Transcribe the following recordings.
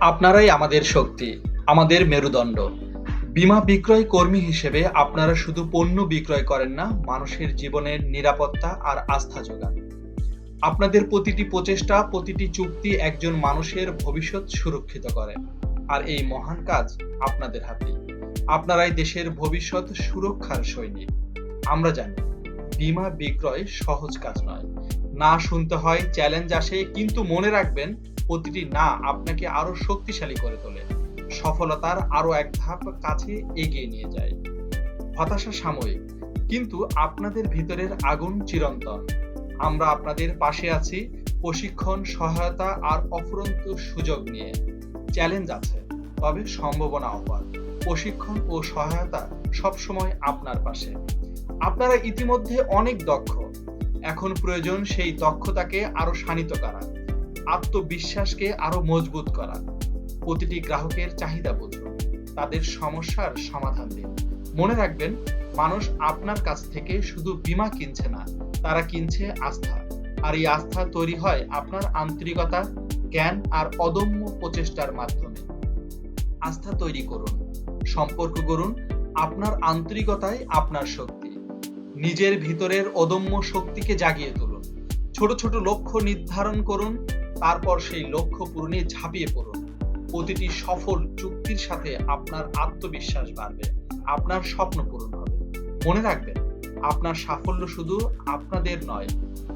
আপনারাই আমাদের শক্তি, আমাদের মেরুদণ্ড। বীমা বিক্রয় কর্মী হিসেবে আপনারা শুধু পণ্য বিক্রয় করেন না, মানুষের জীবনের নিরাপত্তা আর আস্থা যোগান। আপনাদের প্রতিটি প্রচেষ্টা, প্রতিটি চুক্তি একজন মানুষের ভবিষ্যৎ সুরক্ষিত করে। আর এই মহান কাজ আপনাদের হাতে। আপনারাই দেশের ভবিষ্যৎ সুরক্ষার সৈনিক। আমরা জানি, বিমা বিক্রয় সহজ কাজ নয়। না শুনতে হয়, চ্যালেঞ্জ আসে, কিন্তু মনে রাখবেন প্রতিটি না আপনাকে আরও শক্তিশালী করে তোলে। সফলতার আরও এক ধাপ কাছে এগিয়ে নিয়ে যায়। হতাশা সাময়িক, কিন্তু আপনাদের ভিতরের আগুন চিরন্তন। আমরা আপনাদের পাশে আছি প্রশিক্ষণ, সহায়তা আর অফুরন্ত সুযোগ নিয়ে। চ্যালেঞ্জ আছে, তবে সম্ভাবনা অপার। প্রশিক্ষণ ও সহায়তা সবসময় আপনার পাশে। আপনারা ইতিমধ্যে অনেক দক্ষ। এখন প্রয়োজন সেই দক্ষতাকে আরও শানিত করা আত্মবিশ্বাসকে আরও মজবুত করা। প্রতিটি গ্রাহকের চাহিদা বুঝুন তাদের সমস্যার সমাধান দিন। মনে রাখবেন, মানুষ আপনার কাছ থেকে শুধু বীমা কিনছে না, তারা কিনছে আস্থা। আর এই আস্থা তৈরি হয় আপনার আন্তরিকতা, জ্ঞান আর অদম্য প্রচেষ্টার মাধ্যমে। আস্থা তৈরি করুন, সম্পর্ক গড়ুন, আপনার আন্তরিকতাই আপনার শক্তি। নিজের ভিতরের অদম্য শক্তিকে জাগিয়ে তুলুন। ছোট ছোট লক্ষ্য নির্ধারণ করুন তারপর সেই লক্ষ্য পূরণে ঝাঁপিয়ে পড়ুন। প্রতিটি সফল চুক্তির সাথে আপনার আত্মবিশ্বাস বাড়বে, আপনার স্বপ্ন পূরণ হবে। মনে রাখবেন, আপনার সাফল্য শুধু আপনাদের নয়,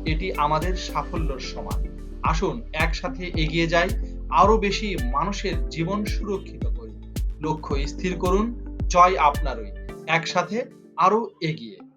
এটি আমাদের সাফল্যের সমান। আসুন, একসাথে এগিয়ে যাই আরও বেশি মানুষের জীবন সুরক্ষিত করি। লক্ষ্য স্থির করুন, জয় আপনারই। একসাথে আরও এগিয়ে।